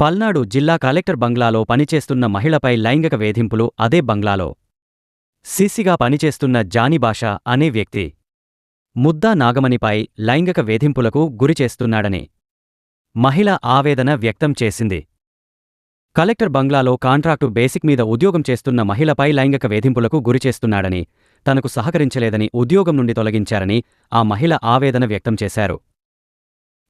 పల్నాడు జిల్లా కలెక్టర్ బంగ్లాలో పనిచేస్తున్న మహిళపై లైంగిక వేధింపులు అదే బంగ్లాలో. సీసీగా పనిచేస్తున్న జానీబాష అనే వ్యక్తి. ముద్దా నాగమణిపై లైంగిక వేధింపులకు గురిచేస్తున్నాడని మహిళ ఆవేదన వ్యక్తం చేసింది. కలెక్టర్ బంగ్లాలో కాంట్రాక్టు బేసిక్ మీద ఉద్యోగం చేస్తున్న మహిళపై లైంగిక వేధింపులకు గురిచేస్తున్నాడని తనకు సహకరించలేదని ఉద్యోగం నుండి తొలగించారని ఆ మహిళ ఆవేదన వ్యక్తం చేశారు.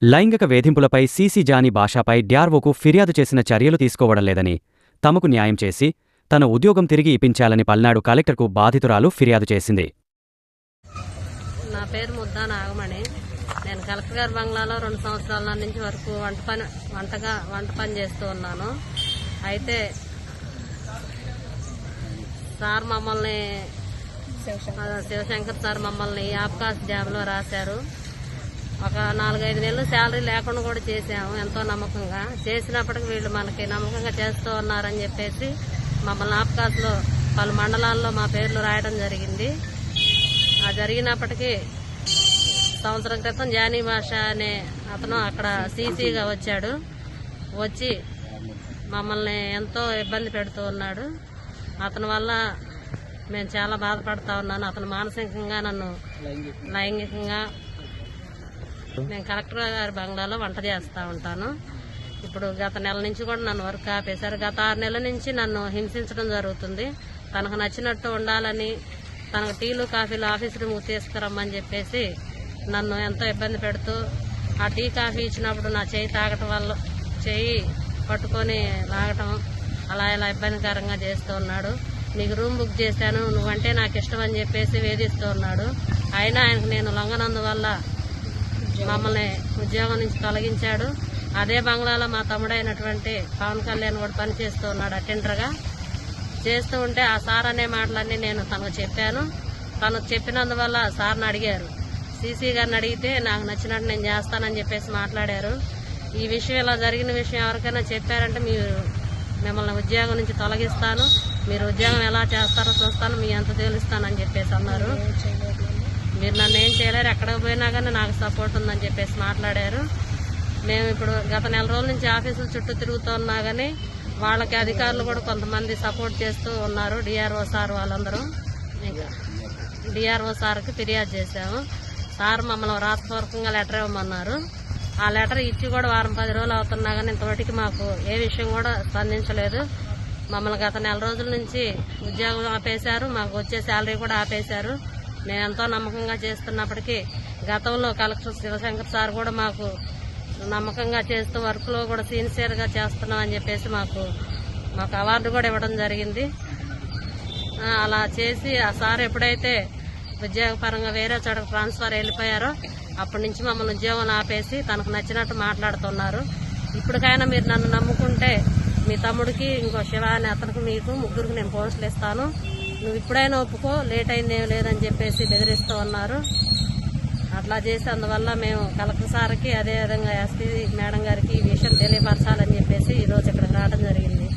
లైంగిక వేధింపులపై సీసీ జానీ భాషాపై డ్యార్వోకు ఫిర్యాదు చేసిన చర్యలు తీసుకోవడం లేదని తమకు న్యాయం చేసి తన ఉద్యోగం తిరిగి ఇప్పించాలని పల్నాడు కలెక్టర్కు బాధితురాలు ఫిర్యాదు చేసింది. నా పేరు ముద్దా నాగమణి. నేను కలెక్టర్ గారి బంగ్లాలో రెండు సంవత్సరాల నుంచి వరకు వంట పని వంటగా వంట పని చేస్తూ ఉన్నాను. అయితే సార్ మమ్మల్ని శివశంకర్. సార్ మమ్మల్ని ఆప్కాస్ డ్యామ్లో రాశారు. ఒక నాలుగైదు నెలలు శాలరీ లేకుండా కూడా చేసాము ఎంతో నమ్మకంగా. చేసినప్పటికి వీళ్ళు మనకి నమ్మకంగా చేస్తూ ఉన్నారని చెప్పేసి మమ్మల్ని ఆప్కాస్లో పలు మండలాల్లో మా పేర్లు రాయడం జరిగింది. ఆ జరిగినప్పటికీ సంవత్సరం క్రితం జానీ భాష అనే అతను అక్కడ సీసీగా వచ్చాడు. వచ్చి మమ్మల్ని ఎంతో ఇబ్బంది పెడుతూ ఉన్నాడు. అతని వల్ల మేము చాలా బాధపడతా ఉన్నాను. అతను మానసికంగా నన్ను లైంగికంగా నేను కలెక్టర్ గారి బంగ్లాలో వంట చేస్తూ ఉంటాను. ఇప్పుడు గత నెల నుంచి కూడా నన్ను వర్క్ ఆపేశారు. గత ఆరు నెలల నుంచి నన్ను హింసించడం జరుగుతుంది. తనకు నచ్చినట్టు ఉండాలని తనకు టీలు కాఫీలు ఆఫీస్ రూమ్కి తీసుకురమ్మని చెప్పేసి నన్ను ఎంతో ఇబ్బంది పెడుతూ ఆ టీ కాఫీ ఇచ్చినప్పుడు నా చేయి తాగటం వల్ల చేయి పట్టుకొని లాగటం అలా ఇలా ఇబ్బందికరంగా చేస్తూ ఉన్నాడు. నీకు రూమ్ బుక్ చేశాను నువ్వంటే నాకు ఇష్టం అని చెప్పేసి వేధిస్తూ ఉన్నాడు. అయినా ఆయనకు నేను లొంగనందువల్ల మమ్మల్ని ఉద్యోగం నుంచి తొలగించాడు. అదే బంగ్లాలో మా తమ్ముడైనటువంటి పవన్ కళ్యాణ్ కూడా పనిచేస్తూ ఉన్నాడు అటెండర్గా. చేస్తూ ఉంటే ఆ సార్ అనే మాటలన్నీ నేను తనకు చెప్పాను. తను చెప్పినందువల్ల సార్ని అడిగారు. సీసీ గారిని అడిగితే నాకు నచ్చినట్టు నేను చేస్తానని చెప్పేసి మాట్లాడారు. ఈ విషయం ఇలా జరిగిన విషయం ఎవరికైనా చెప్పారంటే మీరు మిమ్మల్ని ఉద్యోగం నుంచి తొలగిస్తాను. మీరు ఉద్యోగం ఎలా చేస్తారో చూస్తాను. మీ ఎంత తేలుస్తానని చెప్పేసి అన్నారు. మీరు నన్ను ఏం చేయలేరు ఎక్కడికి పోయినా కానీ నాకు సపోర్ట్ ఉందని చెప్పేసి మాట్లాడారు. మేము ఇప్పుడు గత నెల రోజుల నుంచి ఆఫీసుల చుట్టూ తిరుగుతూ ఉన్నా కానీ వాళ్ళకి అధికారులు కూడా కొంతమంది సపోర్ట్ చేస్తూ ఉన్నారు డిఆర్ఓ సార్ వాళ్ళందరూ. ఇంకా డిఆర్ఓ సార్కి ఫిర్యాదు చేశాము. సార్ మమ్మల్ని రాతపూర్వకంగా లెటర్ ఇవ్వమన్నారు. ఆ లెటర్ ఇచ్చి కూడా వారం పది రోజులు అవుతున్నా కానీ ఇంతవరకు మాకు ఏ విషయం కూడా స్పందించలేదు. మమ్మల్ని గత నెల రోజుల నుంచి ఉద్యోగం ఆపేశారు మాకు వచ్చే శాలరీ కూడా ఆపేశారు. మేము ఎంతో నమ్మకంగా చేస్తున్నప్పటికీ గతంలో కలెక్టర్ శివశంకర్ సార్ కూడా మాకు నమ్మకంగా చేస్తూ వర్క్లో కూడా సిన్సియర్గా చేస్తున్నాం అని చెప్పేసి మాకు మాకు అవార్డు కూడా ఇవ్వడం జరిగింది. అలా చేసి ఆ సార్ ఎప్పుడైతే ఉద్యోగపరంగా వేరే చోటకు ట్రాన్స్ఫర్ వెళ్ళిపోయారో అప్పటి నుంచి మమ్మల్ని ఉద్యోగం ఆపేసి తనకు నచ్చినట్టు మాట్లాడుతున్నారు. ఇప్పటికైనా మీరు నన్ను నమ్ముకుంటే మీ తమ్ముడికి ఇంకో శివ అనే అతనికి మీకు ముగ్గురికి నేను పోస్టులు ఇస్తాను. నువ్వు ఇప్పుడైనా ఒప్పుకో లేట్ అయిందేం లేదని చెప్పేసి బెదిరిస్తూ ఉన్నారు. అట్లా చేసి అందువల్ల మేము కలెక్టర్ సార్కి అదేవిధంగా ఎస్పీ మేడం గారికి ఈ విషయం తెలియపరచాలని చెప్పేసి ఈరోజు ఇక్కడికి రావడం జరిగింది.